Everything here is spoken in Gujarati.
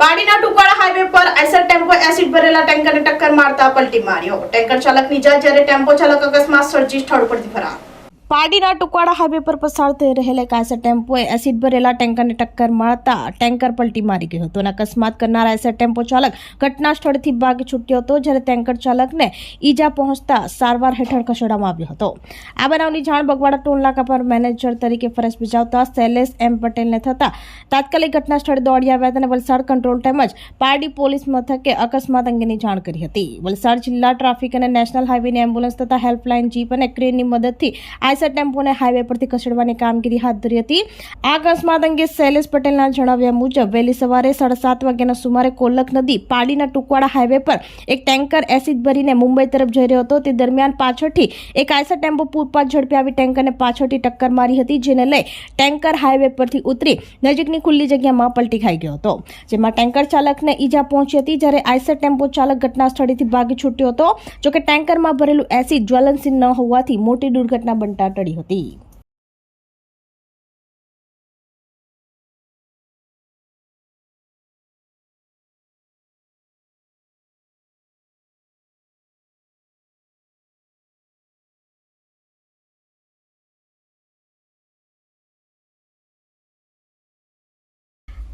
પાડીના ટુકવાડા હાઈવે પર એસર ટેમ્પો એસિડ ભરેલા ટેન્કરને ટક્કર મારતા પલટી માર્યો. ટેન્કર ચાલક નિજા જ્યારે ટેમ્પો ચાલક અકસ્માત સર્જી સ્થળ પરથી ફરાર. પાડીના ટુકવાડા હાઈવે પર પસાર થઈ રહેલા એક આઈસર ટેમ્પોએ એસિડ ભરેલા ટેન્કરને ટક્કર મારતા ટેન્કર પલટી મારી ગયો હતો અને અકસ્માત કરનાર આઈસર ટેમ્પો ચાલક ઘટના સ્થળેથી ભાગી છૂટ્યો હતો, જ્યારે ટેન્કર ચાલકને ઈજા પહોંચતા સારવાર હેઠળ ખસેડવામાં આવ્યો હતો. આ બનાવની જાણ બગવાડા ટોલ નાકા પર મેનેજર તરીકે ફરજ બજાવતા શૈલેષ એમ પટેલને થતા તાત્કાલિક ઘટના સ્થળે દોડી આવ્યા હતા અને વલસાડ કંટ્રોલ તેમજ પારડી પોલીસ મથકે અકસ્માત અંગેની જાણ કરી હતી. વલસાડ જિલ્લા ટ્રાફિક અને નેશનલ હાઈવેની એમ્બ્યુલન્સ તથા હેલ્પલાઇન જીપ અને ક્રેનની મદદથી આઈસર ટેમ્પોને હાઈવે પરથી ખસેડવાની કામગીરી હાથ ધરી હતી. આ અકસ્માત અંગે શૈલેષ પટેલના જણાવ્યા મુજબ, વહેલી સવારે સાડા સાત વાગ્યાના સુમારે કોલક નદી પાડીના ટુકવાડા હાઈવે પર એક ટેન્કર એસિડ ભરીને મુંબઈ તરફ જઈ રહ્યો હતો. તે દરમિયાન પાછળથી એક આયસર ટેમ્પો પૂરપાટ ઝડપી આવી ટેન્કરને પાછળથી ટક્કર મારી હતી, જેને લઈ ટેન્કર હાઈવે પરથી ઉતરી નજીકની ખુલ્લી જગ્યામાં પલટી ખાઈ ગયો હતો, જેમાં ટેન્કર ચાલકને ઈજા પહોંચી હતી. જ્યારે આઈસર ટેમ્પો ચાલક ઘટના સ્થળેથી ભાગી છૂટ્યો હતો. જોકે ટેન્કરમાં ભરેલું એસિડ જ્વલનશીલ ન હોવાથી મોટી દુર્ઘટના બનતા ટળી હતી